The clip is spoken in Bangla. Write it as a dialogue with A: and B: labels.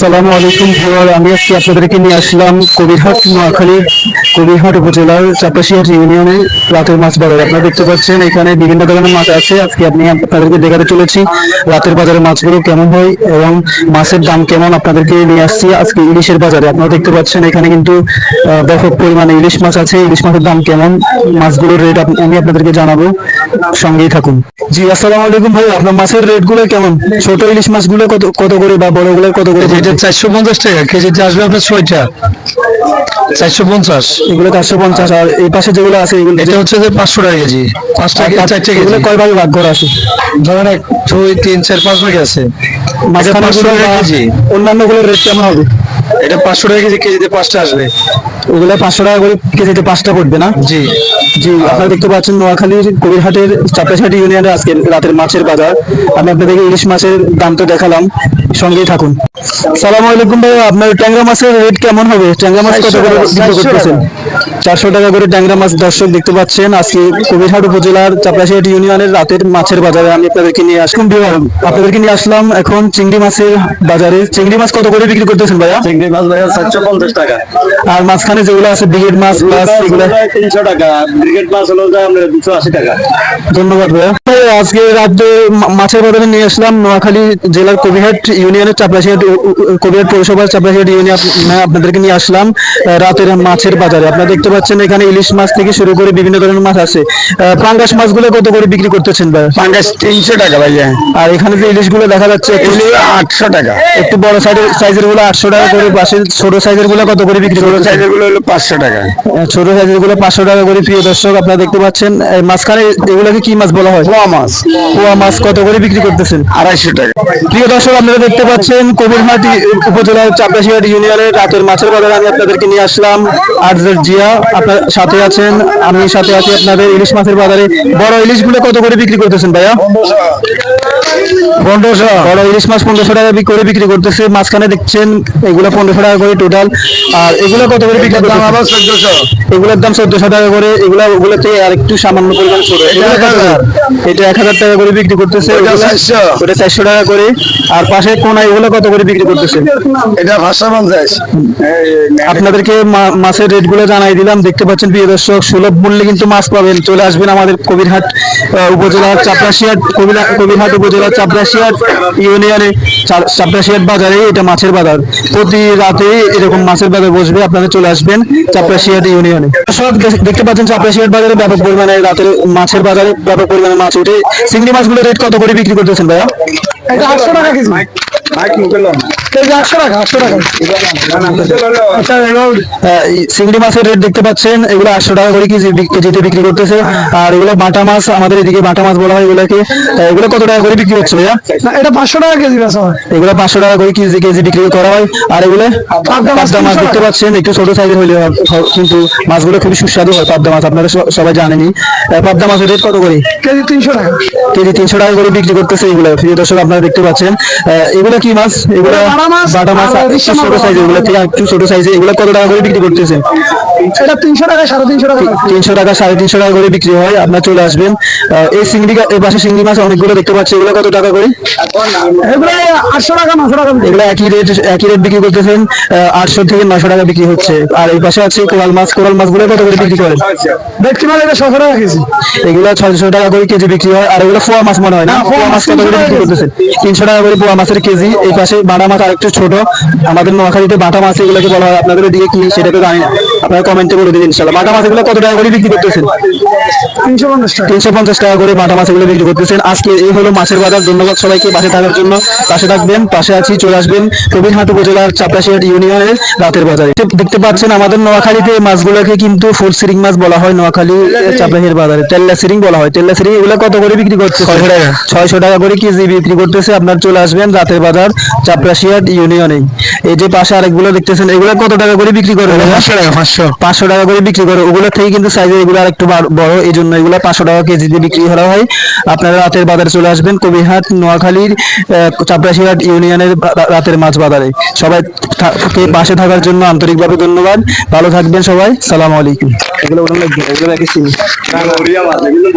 A: আসসালামু আলাইকুম ভিউয়ার, আমি আজকে আপনাদেরকে নিয়ে আসলাম কবিরহাট নোয়াখালীর কবিরহাট উপজেলার চাপাশিহাট ইউনিয়নে রাতের মাছ বাজার। আপনারা দেখতে পাচ্ছেন, এখানে বিভিন্ন ধরনের মাছ আছে। আজকে আপনি আপনাদেরকে দেখাতে চলেছি রাতের বাজারে মাছগুলো কেমন হয় এবং মাছের দাম কেমন আপনাদেরকে নিয়ে আসছি আজকে ইলিশের বাজারে। আপনারা দেখতে পাচ্ছেন, এখানে কিন্তু ব্যাপক পরিমাণে ইলিশ মাছ আছে। ইলিশ মাছের দাম কেমন? মাছগুলোর রেট আমি আপনাদেরকে জানাব। সঙ্গেই থাকুন। জি, আসসালামু আলাইকুম ভাই। আপনার মাছের রেটগুলো কেমন? ছোট ইলিশ মাছগুলো কত কত করে বা বড়গুলো কত করে?
B: এটা চারশো পঞ্চাশ টাকা কেজিতে আসবে আপনার ছয়টা। চারশো পঞ্চাশ।
A: এগুলো চারশো পঞ্চাশ আর এই পাশে যেগুলো আছে এগুলো
B: এটা হচ্ছে যে পাঁচশো টাকা কেজি। পাঁচটা চারটে কেজি।
A: কয় ভাগে ভাগ করা আছে
B: ধরেন এক দুই তিন চার পাঁচ ভাগে আছে। পাঁচশো টাকা কেজি।
A: অন্যান্যগুলোর রেট কেমন হবে?
B: এটা পাঁচশো টাকা কেজি কেজিতে পাঁচটা আসবে।
A: ওগুলো পাঁচশো টাকা করে কেজিতে পাঁচটা পড়বে না?
B: জি।
A: জি আপনারা দেখতে পাচ্ছেন নোয়াখালীর কবিরহাটের চাপাশাটি ইউনিয়নে আজকে রাতের মাছের বাজার। আমি আপনাদেরকে ইলিশ মাছের দাম তো দেখালাম সঙ্গেই থাকুন। সালাম আলাইকুম ভাই আপনার ট্যাংরা মাছের রেট কেমন হবে? ট্যাংরা মাছ কত করে বিক্রি করতেছেন? চারশো টাকা করে ট্যাংরা মাছ দর্শক দেখতে পাচ্ছেন আজকে কবিরহাট উপজেলার চাপাশাটি ইউনিয়নের রাতের মাছের বাজারে আমি আপনাদেরকে নিয়ে আসলাম। আপনাদেরকে নিয়ে আসলাম এখন চিংড়ি মাছের বাজারে। চিংড়ি মাছ কত করে বিক্রি করতেছেন ভাইয়া?
C: চিংড়ি মাছ ভাইয়া চারশো পঞ্চাশ টাকা।
A: আর মাঝখানে যেগুলো আছে ব্রিগেড মাছ প্লাস এগুলো
C: তিনশো টাকা ব্রিগেড পাস হলো আমরা দুশো আশি টাকা।
A: ধন্যবাদ ভাইয়া। ভাই, আজকে রাতে মা- মাছের বাজারে নিয়ে আসলাম নোয়াখালী জেলার কবিরহাট ইউনিয়নের চাপড়াশিহাট উ- পৌরসভার চাপড়াশিহাট ইউনিয়নে আপনাদেরকে নিয়ে আসলাম রাতের মাছের বাজারে। আপনারা দেখতে পাচ্ছেন এখানে ইলিশ মাছ থেকে শুরু করে বিভিন্ন ধরনের মাছ আছে। পাঙ্গাস মাছগুলো কত করে বিক্রি করতেছেন ভাই?
B: পাঙ্গাস তিনশো টাকা ভাইয়া
A: আর এখানে যে ইলিশগুলো দেখা যাচ্ছে
B: আটশো টাকা।
A: একটু বড় সাইজের সাইজেরগুলো আটশো টাকা করে পাশে ছোট সাইজেরগুলো কত করে বিক্রি করতেছেন?
B: সাইজেরগুলো হলো পাঁচশো টাকা।
A: ছোট সাইজেরগুলো পাঁচশো টাকা করে প্রিয় দর্শক আপনারা দেখতে পাচ্ছেন মাঝখানে এগুলোকে কি মাছ বলা হয়?
B: পোয়া মাছ।
A: পোয়া মাছ কত করে বিক্রি করতেছেন?
B: আড়াইশো টাকা।
A: প্রিয় দর্শক আপনারা দেখতে পাচ্ছেন কবিরহাটি উপজেলার চাপড়াশিহাট ইউনিয়নের রাতের মাছের বাজারে। আমি আপনাদেরকে নিয়ে আসলাম আরজের জিয়া। আপনার সাথে আছেন আমি সাথে আছি আপনাদের ইলিশ মাছের বাজারে। বড় ইলিশগুলো কত করে বিক্রি করতেছেন ভাইয়া? পনেরোশো। বড় ইলিশ মাছ পনেরোশো টাকা করে বিক্রি করতেছে। মাঝখানে দেখছেন এগুলো পনেরোশো টাকা করে টোটাল আর এগুলো কত করে বিক্রি করতেছে?
B: আবার চোদ্দশো।
A: এগুলোর দাম চোদ্দশো টাকা করে। এগুলা ওগুলোতে আর একটু সামান্য পরিমাণ ছোট। এগুলো কত? করে? এটা এক হাজার টাকা করে বিক্রি করতেছে।
B: ওটা
A: ওগুলা-
B: 400
A: ওটা চারশো টাকা করে। আর পাশে কোনা এগুলো কত করে বিক্রি করতেছে?
B: এটা পাঁচশো পঞ্চাশ
A: আপনাদেরকে মাছের রেটগুলো জানাই দিলাম। দেখতে পাচ্ছেন প্রিয় দর্শক সুলভ মূল্যে কিন্তু মাছ পাবেন। চলে আসবেন আমাদের কবিরহাট আহ, উপজেলার চাপড়াশিয়াট কবিরা- কবিরহাট চাপড়াশিয়াট ইউনিয়নে চাপড়াশিয়াট বাজারে এটা মাছের বাজার। প্রতি রাতে এরকম মাছের বাজার বসবে আপনারা চলে আসবেন চাপড়াশিয়াট ইউনিয়নে। সব দেখতে পাচ্ছেন চাপড়াশিয়াট বাজারে ব্যাপক পরিমাণে রাতের মাছের বাজারে ব্যাপক পরিমাণে মাছ উঠে। চিংড়ি মাছগুলো রেট কত করে বিক্রি করতেছেন ভাইয়া?
C: এটা আটশো টাকা কেজি। আচ্ছা এগুলো
A: আহ, এই চিংড়ি মাছের রেট দেখতে পাচ্ছেন এগুলো আটশো টাকা করে কেজিতে বিক্রি করতেছে। আর এগুলো বাটা মাছ আমাদের এদিকে বাটা মাছ বলা হয় এগুলোকে। এগুলো কত টাকা করে বিক্রি হচ্ছে ভাইয়া?
C: এটা পাঁচশো টাকা কেজি বেচা হয়।
A: এগুলো পাঁচশো টাকা করে কেজি কেজি বিক্রি করা হয়। আর এগুলো
C: পাবদা মাছ
A: পাবদা মাছ
C: 300
A: দেখতে পাচ্ছেন একটু ছোট সাইজের হলে হয়, হয়, কিন্তু মাছগুলো খুবই সুস্বাদু হয় পাবদা মাছ আপনারা সবাই জানেনই। আহ, পাবদা মাছের রেট কত করে?
C: কেজি তিনশো টাকা।
A: কেজি তিনশো টাকা করে বিক্রি করতেছে এগুলো। প্রিয় দর্শক আপনারা দেখতে পাচ্ছেন। এগুলো কি মাছ? এগুলো
C: বাটা মাছ
A: ছোট
C: সাইজের
A: সাইজ। এগুলো থেকে একটু ছোট সাইজে এগুলো কত টাকা করে বিক্রি করতেছে
C: এটা তিনশো টাকা সাড়ে তিনশো টাকা
A: তিনশো টাকা সাড়ে তিনশো টাকা করে বিক্রি হয়। আপনার চলে আসবেন। এই চিংড়ি এই পাশে চিংড়ি মাছ অনেকগুলো দেখতে পাচ্ছি। এগুলো কত টাকা করে?
C: এগুলো আটশো টাকা নশো টাকা
A: এগুলো একই রেট একই রেট বিক্রি করতেছেন। আটশো থেকে নশো টাকা বিক্রি হচ্ছে। আর এই পাশে আছে কোরাল মাছ। কোরাল মাছগুলো কত করে বিক্রি করেন?
C: দেখতে পারে এটা ছশো টাকা কেজি।
A: এগুলো ছয়শো টাকা করে কেজি বিক্রি হয়। আর এগুলো পোয়া মাছ মনে হয় না?
C: পোয়া
A: মাছ কত করে বিক্রি করতেছেন? তিনশো টাকা করে পোয়া মাছের কেজি। এই পাশে বাটা মাছ আরেকটু ছোট। আমাদের নোয়াখালীতে বাটা মাছ এগুলোকে বলা হয়। আপনাদের দিকে কি সেটা তো জানি না। আপনারা কমেন্টে বলে দিন ইনশাল্লাহ বাটা মাছ এগুলো কত টাকা করে বিক্রি করতেছেন?
C: তিনশো পঞ্চাশ টাকা
A: করে বাটা মাছ এগুলো বিক্রি করতেছেন। আজকে এই হলো মাছের বাজার। ধন্যবাদ সবাইকে পাশে থাকার জন্য। পাশে থাকবেন পাশে আছি চলে আসবেন কবিরহাট উপজেলার চাপড়াশিয়াট ইউনিয়নের রাতের বাজারে। দেখতে- পাচ্ছেন আমাদের নোয়াখালীতে মাছগুলোকে কিন্তু ফুল সিরিং মাছ বলা হয় নোয়াখালী চাপড়াশিয়ার বাজারে। তেল্লা সিরিং বলা হয়। তেল্লা সিরিং এগুলো কত করে বিক্রি করছে ছয়শো টাকা। ছয়শো টাকা করে কেজি বিক্রি করতেছে। আপনার চলে আসবেন রাতের বাজার চাপড়াশিয়াট ইউনিয়নে এই যে পাশে আরেকগুলো দেখতেছেন এগুলো কত টাকা করে বিক্রি করে
B: পাঁচশো টাকা পাঁচশো।
A: পাঁচশো টাকা করে বিক্রি করে ওগুলো থেকে কিন্তু সাইজে এগুলো আর একটু বড় এই জন্য এগুলো পাঁচশো টাকা কেজিতে বিক্রি করা হয়। আপনারা রাতের বাজারে চলে আসবেন কবিহাট নোয়াখালীর চাপড়াশিহাট ইউনিয়নের রাতের মাছ বাজারে। সবাই পাশে থাকার জন্য আন্তরিকভাবে ধন্যবাদ। ভালো থাকবেন সবাই। সালাম আলাইকুম। এগুলো এগুলো।